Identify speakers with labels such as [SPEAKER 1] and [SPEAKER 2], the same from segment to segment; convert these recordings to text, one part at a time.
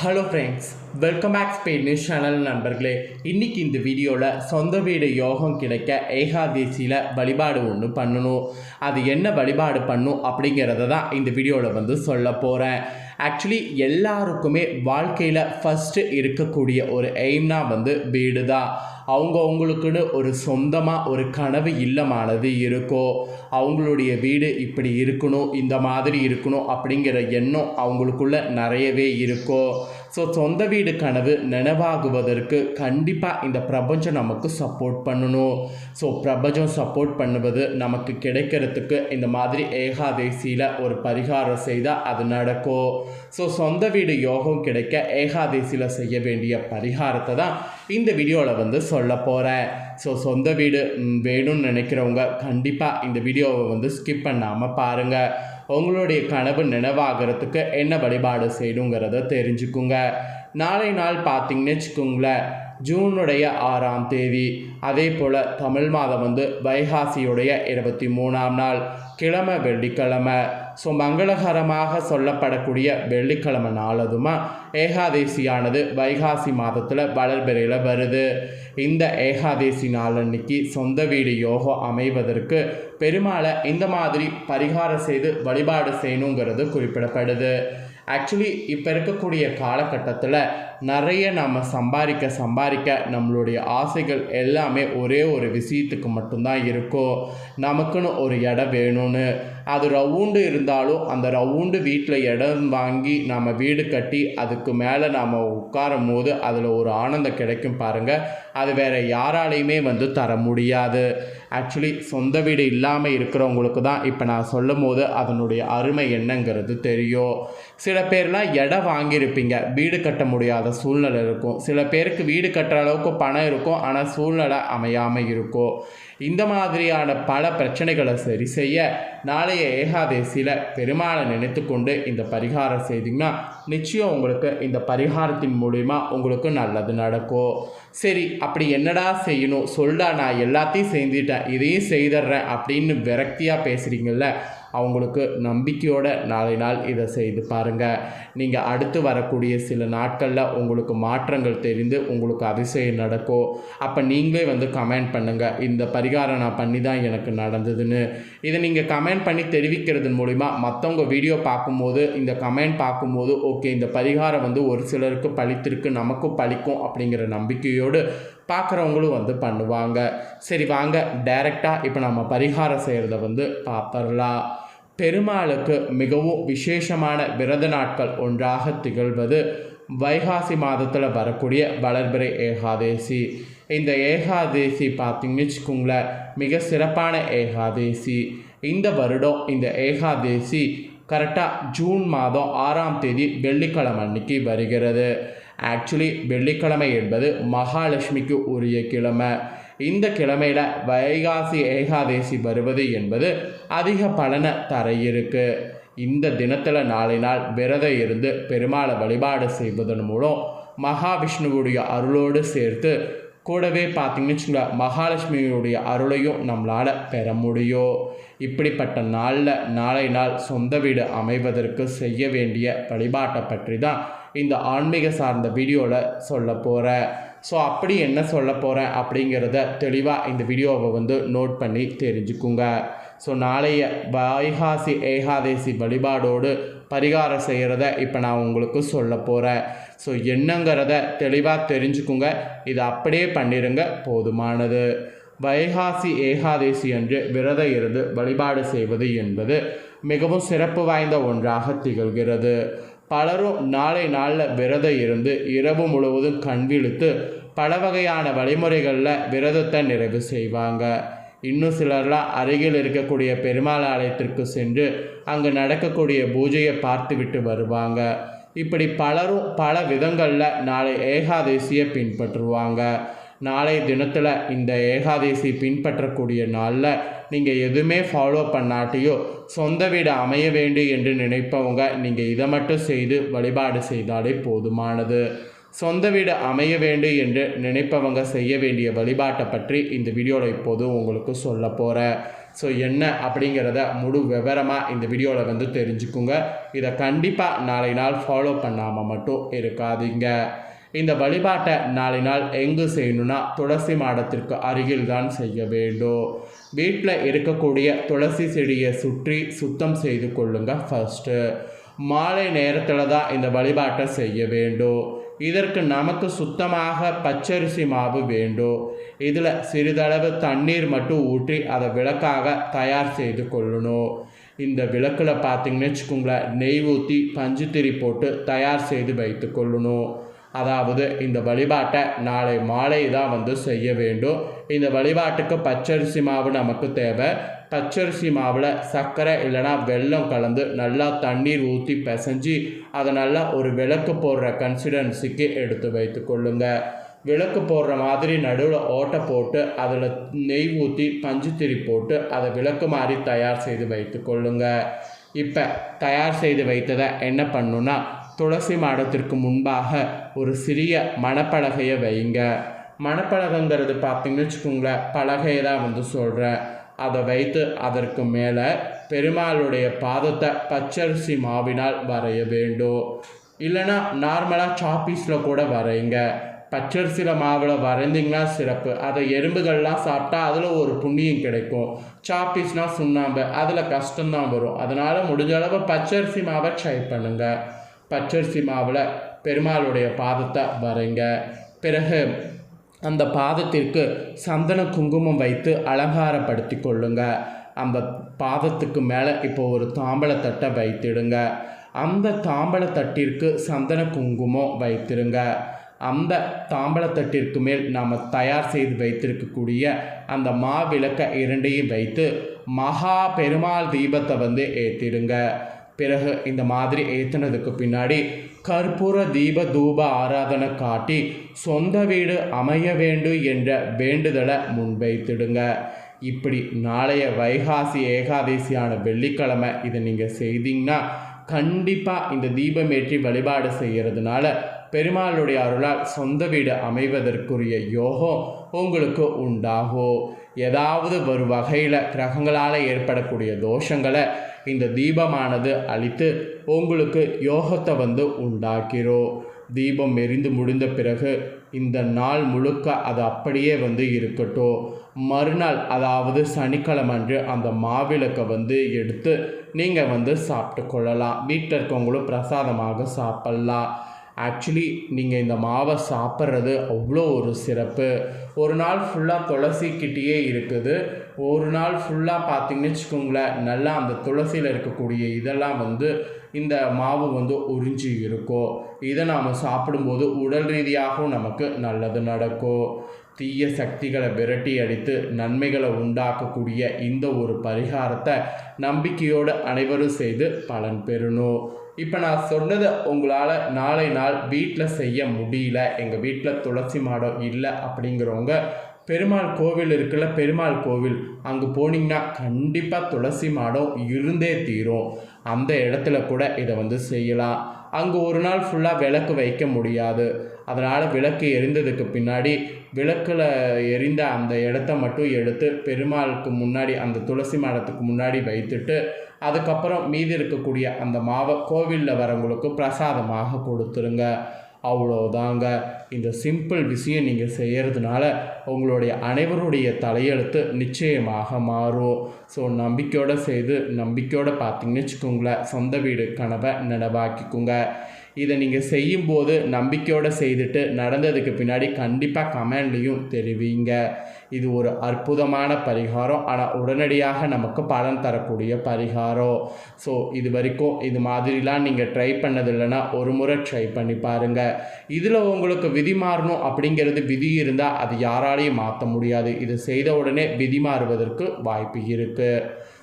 [SPEAKER 1] Hello friends welcome back Spain news channel நண்பர்களே. இன்னைக்கு இந்த வீடியோவில் சொந்த வீடு யோகம் கிடைக்க ஏகாதேசியில் வழிபாடு ஒன்று பண்ணணும். அது என்ன வழிபாடு பண்ணும் அப்படிங்கிறத தான் இந்த வீடியோவில் வந்து சொல்ல போகிறேன் ஆக்சுவலி எல்லாருக்குமே வாழ்க்கையில் ஃபஸ்ட்டு இருக்கக்கூடிய ஒரு எய்ம்னா வந்து வீடு தான் அவங்க அவங்களுக்குன்னு ஒரு சொந்தமாக ஒரு கனவு இல்லமானது இருக்கோ? அவங்களுடைய வீடு இப்படி இருக்கணும் இந்த மாதிரி இருக்கணும் அப்படிங்கிற எண்ணம் அவங்களுக்குள்ள நிறையவே இருக்கோ? ஸோ சொந்த வீடு கனவு நினைவாகுவதற்கு கண்டிப்பாக இந்த பிரபஞ்சம் நமக்கு சப்போர்ட் பண்ணணும். ஸோ பிரபஞ்சம் சப்போர்ட் பண்ணுவது நமக்கு கிடைக்கிறதுக்கு இந்த மாதிரி ஏகாதேசியில் ஒரு பரிகாரம் செய்தால் அது நடக்கும். ஸோ சொந்த வீடு யோகம் கிடைக்க ஏகாதேசியில் செய்ய வேண்டிய பரிகாரத்தை தான் இந்த வீடியோவில் வந்து சொல்ல போகிறேன் ஸோ சொந்த வீடு வேணும்னு நினைக்கிறவங்க கண்டிப்பாக இந்த வீடியோவை வந்து ஸ்கிப் பண்ணாமல் பாருங்கள் உங்களுடைய கனவு நினைவாகிறதுக்கு என்ன வழிபாடு செய்யணுங்கிறத தெரிஞ்சுக்குங்க. நாளை நாள் பார்த்தீங்கன்னு வச்சுக்கோங்களேன் ஜூனுடைய ஆறாம் தேதி அதே போல் தமிழ் மாதம் வந்து வைகாசியுடைய இருபத்தி மூணாம் நாள் கிழமை வெள்ளிக்கிழமை ஸோ மங்களகரமாக சொல்லப்படக்கூடிய வெள்ளிக்கிழமை நாளதுமா ஏகாதேசியானது வைகாசி மாதத்தில் வளர்பிறையில் வருது. இந்த ஏகாதேசி நாளன்னைக்கு சொந்த வீடு யோகம் அமைவதற்கு பெருமாளை இந்த மாதிரி பரிகாரம் செய்து வழிபாடு செய்யணுங்கிறது குறிப்பிடப்படுது. ஆக்சுவலி இப்போ இருக்கக்கூடிய காலகட்டத்தில் நிறைய நம்ம சம்பாதிக்க சம்பாதிக்க நம்மளுடைய ஆசைகள் எல்லாமே ஒரே ஒரு விஷயத்துக்கு மட்டும்தான் இருக்கும் நமக்குன்னு ஒரு இடம் வேணும்னு. அது ரவுண்டு இருந்தாலும் அந்த ரவுண்டு வீட்டில் இடம் வாங்கி நம்ம வீடு கட்டி அதுக்கு மேலே நாம் உட்காரும் போது அதில் ஒரு ஆனந்தம் கிடைக்கும் பாருங்கள் அது வேறு யாராலையுமே வந்து தர முடியாது. ஆக்சுவலி சொந்த வீடு இல்லாமல் இருக்கிறவங்களுக்கு தான் இப்போ நான் சொல்லும் போது அதனுடைய அருமை என்னங்கிறது தெரியும். சில பேர்லாம் இடம் வாங்கியிருப்பீங்க. வீடு கட்ட முடியாத சூழ்நிலை இருக்கும். சில பேருக்கு வீடு கட்டுற அளவுக்கு பணம் இருக்கும். ஆனால் சூழ்நிலை அமையாமல் இருக்கும். இந்த மாதிரியான பல பிரச்சனைகளை சரி செய்ய நாளைய ஏகாதேசியில் பெருமாளை நினைத்து கொண்டு இந்த பரிகாரம் செய்தீங்கன்னா நிச்சயம் உங்களுக்கு இந்த பரிகாரத்தின் மூலிமா உங்களுக்கு நல்லது நடக்கும். சரி அப்படி என்னடா செய்யணும்? சொல்டா நான் எல்லாத்தையும் செஞ்சிட்டேன் இதையும் செய்திடுறேன் அப்படின்னு விரக்தியாக பேசுகிறீங்கள்ல அவங்களுக்கு நம்பிக்கையோட நாளை நாள் இதை செய்து பாருங்கள் நீங்கள் அடுத்து வரக்கூடிய சில நாட்களில் உங்களுக்கு மாற்றங்கள் தெரிந்து உங்களுக்கு அதிசயம் நடக்கும். அப்போ நீங்களே வந்து கமெண்ட் பண்ணுங்கள் இந்த பரிகாரம் நான் பண்ணி தான் எனக்கு நடந்ததுன்னு. இதை நீங்கள் கமெண்ட் பண்ணி தெரிவிக்கிறது மூலிமா மற்றவங்க வீடியோ பார்க்கும்போது இந்த கமெண்ட் பார்க்கும்போது ஓகே இந்த பரிகாரம் வந்து ஒரு சிலருக்கு பழித்திருக்கு நமக்கும் பழிக்கும் அப்படிங்கிற நம்பிக்கையோடு பார்க்குறவங்களும் வந்து பண்ணுவாங்க. சரி வாங்க. டைரெக்டாக இப்போ நம்ம பரிகாரம் செய்கிறத வந்து பார்த்துடலாம் பெருமாளுக்கு மிகவும் விசேஷமான விரத நாட்கள் ஒன்றாக திகழ்வது வைகாசி மாதத்தில் வரக்கூடிய வளர்பிறை ஏகாதேசி. இந்த ஏகாதேசி பார்த்திங்கன்னு வச்சுக்கோங்களேன் மிக சிறப்பான ஏகாதேசி. இந்த வருடம் இந்த ஏகாதேசி கரெக்டாக ஜூன் மாதம் ஆறாம் தேதி வெள்ளிக்கிழமை அன்னைக்கு வருகிறது. ஆக்சுவலி வெள்ளிக்கிழமை என்பது மகாலட்சுமிக்கு உரிய கிழமை. இந்த கிழமையில் வைகாசி ஏகாதேசி வருவது என்பது அதிக பலனை தர இருக்கு இந்த தினத்தில் நாளை நாள் விரதம் இருந்து பெருமாளை வழிபாடு செய்வதன் மூலம் மகாவிஷ்ணுவுடைய அருளோடு சேர்த்து கூடவே பார்த்தீங்கன்னு வச்சுக்கோங்களேன் மகாலட்சுமியுடைய அருளையும் நம்மளால் பெற முடியும். இப்படிப்பட்ட நாளில் நாளை நாள் சொந்த வீடு அமைவதற்கு செய்ய வேண்டிய வழிபாட்டை பற்றி தான் இந்த ஆன்மீக சார்ந்த வீடியோவில் சொல்ல போகிறேன் ஸோ அப்படி என்ன சொல்ல போகிறேன் அப்படிங்கிறத தெளிவாக இந்த வீடியோவை வந்து நோட் பண்ணி தெரிஞ்சுக்குங்க. ஸோ நாளைய வைகாசி ஏகாதேசி வழிபாடோடு பரிகாரம் செய்கிறத இப்போ நான் உங்களுக்கு சொல்ல போகிறேன் ஸோ என்னங்கிறத தெளிவாக தெரிஞ்சுக்குங்க. இதை அப்படியே பண்ணிடுங்க போதுமானது. வைகாசி ஏகாதேசி அன்று விரதம் இருந்து வழிபாடு செய்வது என்பது மிகவும் சிறப்பு வாய்ந்த ஒன்றாக திகழ்கிறது. பலரும் நாளை நாளில் விரதம் இருந்து இரவு முழுவதும் கண் விழித்து பல வகையான வழிமுறைகளில் விரதத்தை நிறைவு செய்வாங்க. இன்னும் சிலர்லாம் அருகில் இருக்கக்கூடிய பெருமாள் ஆலயத்திற்கு சென்று அங்கு நடக்கக்கூடிய பூஜையை பார்த்துவிட்டு வருவாங்க. இப்படி பலரும் பல விதங்களில் நாளை ஏகாதசியை பின்பற்றுவாங்க. நாளைய தினத்தில் இந்த ஏகாதேசி பின்பற்றக்கூடிய நாளில் நீங்கள் எதுவுமே ஃபாலோ பண்ணாட்டியோ சொந்த வீடு அமைய வேண்டும் என்று நினைப்பவங்க நீங்கள் இதை மட்டும் செய்து வழிபாடு செய்தாலே போதுமானது. சொந்த வீடு அமைய வேண்டும் என்று நினைப்பவங்க செய்ய வேண்டிய வழிபாட்டை பற்றி இந்த வீடியோவில் இப்போது உங்களுக்கு சொல்ல போகிறேன் ஸோ என்ன அப்படிங்கிறத முழு விவரமாக இந்த வீடியோவில் வந்து தெரிஞ்சுக்குங்க. இதை கண்டிப்பாக நாளை நாள் ஃபாலோ பண்ணாமல் மட்டும் இருக்காதீங்க. இந்த வழிபாட்டை நாளை நாள் எங்கு செய்யணும்னா துளசி மாடத்திற்கு அருகில் தான் செய்ய வேண்டும். வீட்டில் இருக்கக்கூடிய துளசி செடியை சுற்றி சுத்தம் செய்து கொள்ளுங்க ஃபஸ்ட்டு மாலை நேரத்தில் தான் இந்த வழிபாட்டை செய்ய வேண்டும். இதற்கு நமக்கு சுத்தமாக பச்சரிசி மாவு வேண்டும். இதில் சிறிதளவு தண்ணீர் மட்டும் ஊற்றி அதை விளக்காக தயார் செய்து கொள்ளணும். இந்த விளக்கில் பார்த்திங்கன்னு வச்சுக்கோங்களேன் நெய் ஊற்றி பஞ்சுத்திரி போட்டு தயார் செய்து வைத்து கொள்ளணும். அதாவது இந்த வழிபாட்டை நாளை மாலை தான் வந்து செய்ய வேண்டும். இந்த வழிபாட்டுக்கு பச்சரிசி மாவு நமக்கு தேவை. பச்சரிசி மாவில் சர்க்கரை இல்லைனா வெல்லம் கலந்து நல்லா தண்ணீர் ஊற்றி பிசைஞ்சு அதை நல்லா ஒரு விளக்கு போடுற கன்சிடன்சிக்கு எடுத்து வைத்து கொள்ளுங்க. விளக்கு போடுற மாதிரி நடுவில் ஓட்டை போட்டு அதில் நெய் ஊற்றி பஞ்சுத்திரி போட்டு அதை விளக்கு மாதிரி தயார் செய்து வைத்து கொள்ளுங்க. இப்போ தயார் செய்து வைத்ததை என்ன பண்ணுன்னா துளசி மாடத்திற்கு முன்பாக ஒரு சிறிய மணப்பலகையை வைங்க. மணப்பலகைங்கிறது பார்த்தீங்கன்னு வச்சுக்கோங்களேன் பலகையை தான் வந்து சொல்கிறேன் அதை வைத்து அதற்கு மேலே பெருமாளுடைய பாதத்தை பச்சரிசி மாவினால் வரைய வேண்டும். இல்லைன்னா நார்மலாக சாப்பீஸில் கூட வரைங்க பச்சரிசியில் மாவில் வரைந்திங்கன்னா சிறப்பு. அதை எறும்புகள்லாம் சாப்பிட்டா அதில் ஒரு புண்ணியம் கிடைக்கும். சாப்பீஸ்னால் சுண்ணாம்பு அதில் கஷ்டம்தான் வரும். அதனால் முடிஞ்ச அளவு பச்சரிசி மாவை ட்ரை பண்ணுங்கள் பச்சரிசி மாவில் பெருமாளுடைய பாதத்தை வரைங்க பிறகு அந்த பாதத்திற்கு சந்தன குங்குமம் வைத்து அலங்காரப்படுத்தி கொள்ளுங்க. அந்த பாதத்துக்கு மேலே இப்போ ஒரு தாம்பழத்தட்டை வைத்திடுங்க. அந்த தாம்பழத்தட்டிற்கு சந்தன குங்குமம் வைத்திருங்க. அந்த தாம்பழத்தட்டிற்கு மேல் நாம் தயார் செய்து வைத்திருக்கக்கூடிய அந்த மாவிளக்க இரண்டையும் வைத்து மகா பெருமாள் தீபத்தை வந்து ஏற்றிடுங்க பிறகு இந்த மாதிரி ஏற்றினதுக்கு பின்னாடி கற்பூர தீப தூப ஆராதனை காட்டி சொந்த வீடு அமைய வேண்டும் என்ற வேண்டுதலை முன்வைத்திடுங்க. இப்படி நாளைய வைகாசி ஏகாதசியான வெள்ளிக்கிழமை இதை நீங்கள் செய்தீங்கன்னா கண்டிப்பாக இந்த தீபம் ஏற்றி வழிபாடு செய்கிறதுனால பெருமாளுடைய அருளால் சொந்த வீடு அமைவதற்குரிய யோகம் உங்களுக்கு உண்டாகும். ஏதாவது ஒரு வகையில் கிரகங்களால் ஏற்படக்கூடிய தோஷங்களை இந்த தீபமானது அழித்து உங்களுக்கு யோகத்தை வந்து உண்டாக்கிறோம் தீபம் எரிந்து முடிந்த பிறகு இந்த நாள் முழுக்க அது அப்படியே வந்து இருக்கட்டும். மறுநாள் அதாவது சனிக்கிழமை அன்று அந்த மாவிளக்கை வந்து எடுத்து நீங்கள் வந்து சாப்பிட்டு கொள்ளலாம். வீட்டில் இருக்கவங்களும் பிரசாதமாக சாப்பிட்லாம். ஆக்சுவலி நீங்கள் இந்த மாவை சாப்பிட்றது அவ்வளோ ஒரு சிறப்பு. ஒரு நாள் ஃபுல்லாக துளசிக்கிட்டேயே இருக்குது. ஒரு நாள் ஃபுல்லாக பார்த்தீங்கன்னு வச்சுக்கோங்களேன் நல்லா அந்த துளசியில் இருக்கக்கூடிய இதெல்லாம் வந்து இந்த மாவு வந்து உறிஞ்சி இருக்கும். இதை நாம் சாப்பிடும்போது உடல் ரீதியாகவும் நமக்கு நல்லது நடக்கும். தீய சக்திகளை விரட்டி அடித்து நன்மைகளை உண்டாக்கக்கூடிய இந்த ஒரு பரிகாரத்தை நம்பிக்கையோடு அனைவரும் செய்து பலன் பெறணும். இப்போ நான் சொன்னதை உங்களால் நாளை நாள் வீட்டில் செய்ய முடியல எங்கள் வீட்டில் துளசி மாடம் இல்லை அப்படிங்கிறவங்க பெருமாள் கோவில் இருக்குல்ல பெருமாள் கோவில் அங்கே போனீங்கன்னா கண்டிப்பாக துளசி மாடம் இருந்தே தீரும். அந்த இடத்துல கூட இதை வந்து செய்யலாம். அங்கே ஒரு நாள் ஃபுல்லாக விளக்கு வைக்க முடியாது. அதனால் விளக்கு எரிந்ததுக்கு பின்னாடி விளக்கில் எரிந்த அந்த இடத்த மட்டும் எடுத்து பெருமாளுக்கு முன்னாடி அந்த துளசி மாடத்துக்கு முன்னாடி வைத்துட்டு அதுக்கப்புறம் மீதி இருக்கக்கூடிய அந்த மாவை கோவிலில் வரவங்களுக்கு பிரசாதமாக கொடுத்துருங்க. அவ்வளோதாங்க இந்த சிம்பிள் விஷயம் நீங்கள் செய்கிறதுனால உங்களுடைய அனைவருடைய தலையெழுத்து நிச்சயமாக மாறும். ஸோ நம்பிக்கையோடு செய்து நம்பிக்கையோடு பார்த்தீங்கன்னு வச்சுக்கோங்களேன். சொந்த வீடு கனவை நினைவாக்கிக்கோங்க. இதை நீங்கள் செய்யும்போது நம்பிக்கையோடு செய்துட்டு நடந்ததுக்கு பின்னாடி கண்டிப்பாக கமெண்ட்லேயும் தெரிவிங்க. இது ஒரு அற்புதமான பரிகாரம். ஆனால் உடனடியாக நமக்கு பலன் தரக்கூடிய பரிகாரம். ஸோ இது வரைக்கும் இது மாதிரிலாம் நீங்கள் ட்ரை பண்ணது இல்லைன்னா ஒரு முறை ட்ரை பண்ணி பாருங்கள் இதில் உங்களுக்கு விதி மாறணும் அப்படிங்கிறது விதி இருந்தால் அது யாராலையும் மாற்ற முடியாது. இது செய்த உடனே விதி மாறுவதற்கு வாய்ப்பு இருக்குது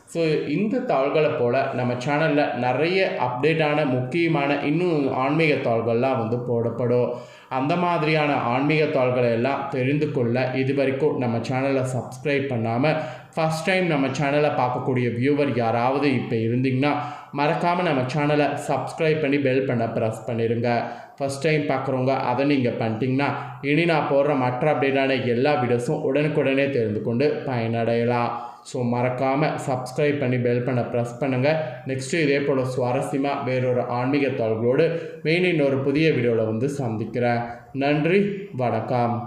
[SPEAKER 1] ஸோ இந்த தாள்களை போல் நம்ம சேனலில் நிறைய அப்டேட்டான முக்கியமான இன்னும் ஆன்மீக தாள்கள்லாம் வந்து போடப்படும். அந்த மாதிரியான ஆன்மீக தாள்களை எல்லாம் தெரிந்து கொள்ள இது வரைக்கும் நம்ம சேனலை சப்ஸ்கிரைப் பண்ணாமல் ஃபஸ்ட் டைம் நம்ம சேனலை பார்க்கக்கூடிய வியூவர் யாராவது இப்போ இருந்தீங்கன்னா மறக்காமல் நம்ம சேனலை சப்ஸ்கிரைப் பண்ணி பெல் பண்ண ப்ரெஸ் பண்ணிடுங்க ஃபஸ்ட் டைம் பார்க்குறவங்க அதை நீங்கள் பண்ணிட்டீங்கன்னா இனி நான் போடுற மற்ற அப்டேட்டான எல்லா வீடியோஸும் உடனுக்குடனே தெரிந்து கொண்டு பயனடையலாம். ஸோ மறக்காமல் சப்ஸ்கிரைப் பண்ணி பெல் பண்ண ப்ரெஸ் பண்ணுங்கள் நெக்ஸ்ட்டு இதே போல் சுவாரஸ்யமாக வேறொரு ஆன்மீக தகவலோடு மெயின் இன்னொரு புதிய வீடியோவில் வந்து சந்திக்கிறேன். நன்றி வணக்கம்.